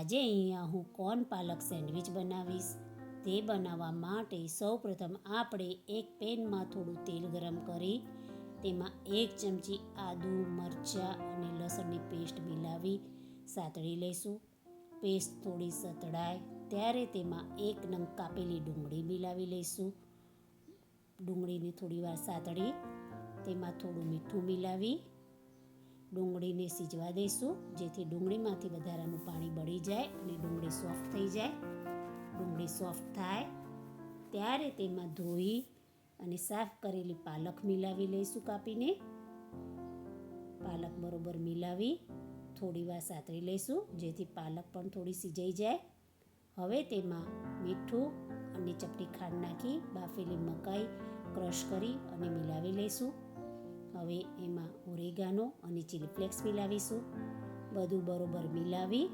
આજે અહીંયા હું કોર્ન પાલક સેન્ડવિચ બનાવીશ. તે બનાવવા માટે સૌપ્રથમ આપણે એક પેનમાં થોડું તેલ ગરમ કરી, તેમાં એક ચમચી આદુ, મરચાં અને લસણની પેસ્ટ મિલાવી સાતળી લઈશું. પેસ્ટ થોડી સતળાય, ત્યારે તેમાં એક નંગ કાપેલી ડુંગળી મિલાવી લઈશું. ડુંગળીને થોડી વાર સાતળી, તેમાં થોડું મીઠું મિલાવી ડુંગળીને સીજવા દઈશું, જેથી ડુંગળીમાંથી વધારાનું પાણી બળી જાય અને ડુંગળી સોફ્ટ થઈ જાય. ડુંગળી સોફ્ટ થાય, ત્યારે તેમાં ધોઈ અને સાફ કરેલી પાલક મિલાવી લઈશું કાપીને. પાલક બરોબર મિલાવી થોડી વાર સાતરી લઈશું, જેથી પાલક પણ થોડી સિજાઈ જાય. હવે તેમાં મીઠું અને ચપટી ખાંડ નાખી બાફેલી મકાઈ ક્રશ કરી અને મિલાવી લઈશું. હવે એમાં ઓરેગાનો અને ચીલી ફ્લેક્સ મિલાવીશું. બધું બરોબર મિલાવી,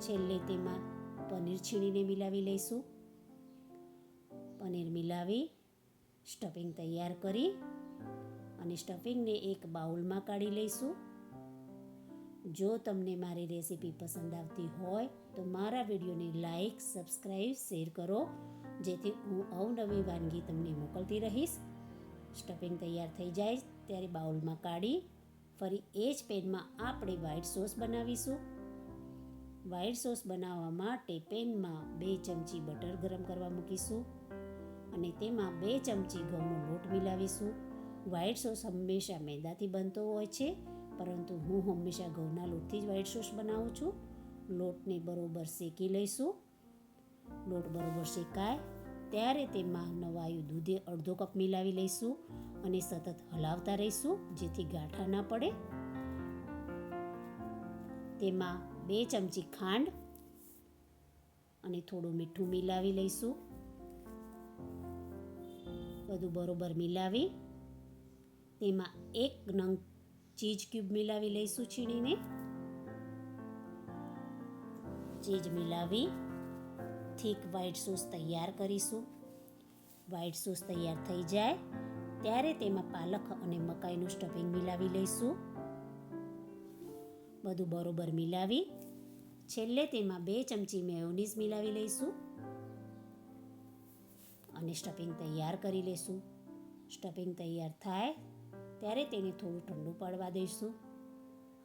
છેલ્લે તેમાં પનીર છીણીને મિલાવી લઈશું. પનીર મિલાવી સ્ટફિંગ તૈયાર કરી અને સ્ટફિંગને એક બાઉલમાં કાઢી લઈશું. જો તમને મારી રેસીપી પસંદ આવતી હોય, તો મારા વિડીયોને લાઇક સબસ્ક્રાઈબ શેર કરો. જેથી હું અવનવી વાનગી તમને મોકલતી રહીશ. સ્ટફિંગ તૈયાર થઈ જાય ત્યારે બાઉલમાં કાઢી ફરી એ જ પેનમાં આપણે વ્હાઈટ સોસ બનાવીશું. વ્હાઈટ સોસ બનાવવા માટે પેનમાં બે ચમચી બટર ગરમ કરવા મૂકીશું અને તેમાં બે ચમચી ઘઉંનો લોટ મિલાવીશું. વ્હાઈટ સોસ હંમેશા મેદાથી બનતો હોય છે, પરંતુ હું હંમેશા ઘઉંના લોટથી જ વ્હાઈટ સોસ બનાવું છું. લોટને બરોબર શેકી લઈશું. લોટ બરોબર શેકાય, ત્યારે તેમાં નવાયું દૂધે અડધો કપ મિલાવી લઈશું. અને સતત હલાવતા રહીશું, જેથી ગાંઠા ન પડે. તેમાં બે ચમચી ખાંડ અને થોડું મીઠું મિલાવી લઈશું. બધું બરોબર મિલાવી. તેમાં એક નંગ ચીઝ ક્યુબ મિલાવી લઈશું છીણીને. ચીજ મિલાવી. થીક વ્હાઈટ સોસ તૈયાર કરીશું. વ્હાઈટ સોસ તૈયાર થઈ જાય. ત્યારે તેમાં પાલક અને મકાઈનું સ્ટફિંગ મિલાવી લઈશું. બધું બરોબર મિલાવી. છેલ્લે તેમાં બે ચમચી મેયોનીઝ મિલાવી લઈશું. અને સ્ટફિંગ તૈયાર કરી લઈશું. સ્ટફિંગ તૈયાર થાય ત્યારે તેને થોડું ઠંડુ પાડવા દઈશું.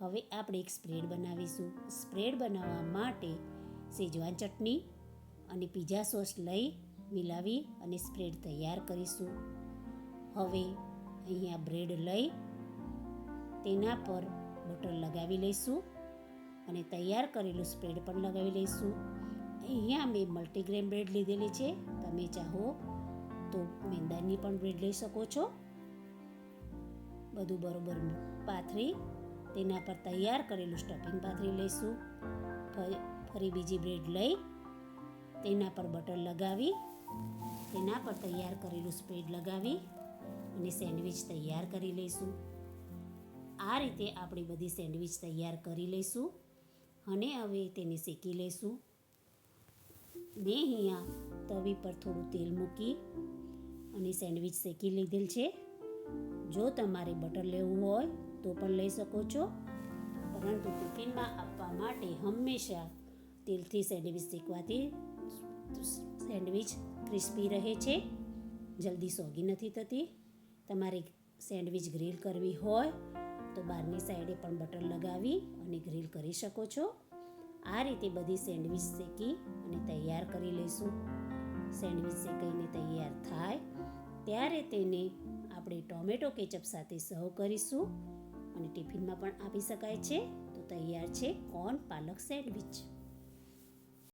હવે આપણે એક સ્પ્રેડ બનાવીશું. સ્પ્રેડ બનાવવા માટે સેજવાન ચટણી અને પીઝા સોસ લઈ મિલાવી અને સ્પ્રેડ તૈયાર કરીશું. હવે અહીંયા બ્રેડ લઈ તેના પર બટર લગાવી લઈશું અને તૈયાર કરેલું સ્પ્રેડ પણ લગાવી લઈશું. અહીંયા મેં મલ્ટીગ્રેન બ્રેડ લીધેલી છે. તમે ચાહો તો મેંદાની પણ બ્રેડ લઈ શકો છો. બધું બરોબર પાથરી તેના પર તૈયાર કરેલું સ્ટફિંગ પાથરી લઈશું. ફરી બીજી બ્રેડ લઈ તેના પર બટર લગાવી, તેના પર તૈયાર કરેલું સ્પ્રેડ લગાવી અને સેન્ડવિચ તૈયાર કરી લઈશું. આ રીતે આપણે બધી સેન્ડવિચ તૈયાર કરી લઈશું અને હવે તેને શેકી લઈશું. મેં અહીંયા તવી પર થોડું તેલ મૂકી અને સેન્ડવિચ શેકી લીધેલ છે. જો તમારે બટર લેવું હોય તો પણ લઈ શકો છો. પરંતુ ટિફિનમાં આપવા માટે હંમેશા તેલથી સેન્ડવિચ શેકવાથી સેન્ડવિચ ક્રિસ્પી રહે છે. જલ્દી સોગી નથી થતી. તમારે સેન્ડવિચ ગ્રીલ કરવી હોય તો બહારની સાઈડે પણ બટર લગાવી અને ગ્રીલ કરી શકો છો. આ રીતે બધી સેન્ડવિચ શેકી અને તૈયાર કરી લઈશું. સેન્ડવિચ શેકાઈને તૈયાર થાય. ત્યારે તેને આપણે ટોમેટો કેચઅપ સાથે સર્વ કરીશું અને ટિફિનમાં પણ આપી શકાય છે. તો તૈયાર છે કોર્ન પાલક સેન્ડવિચ.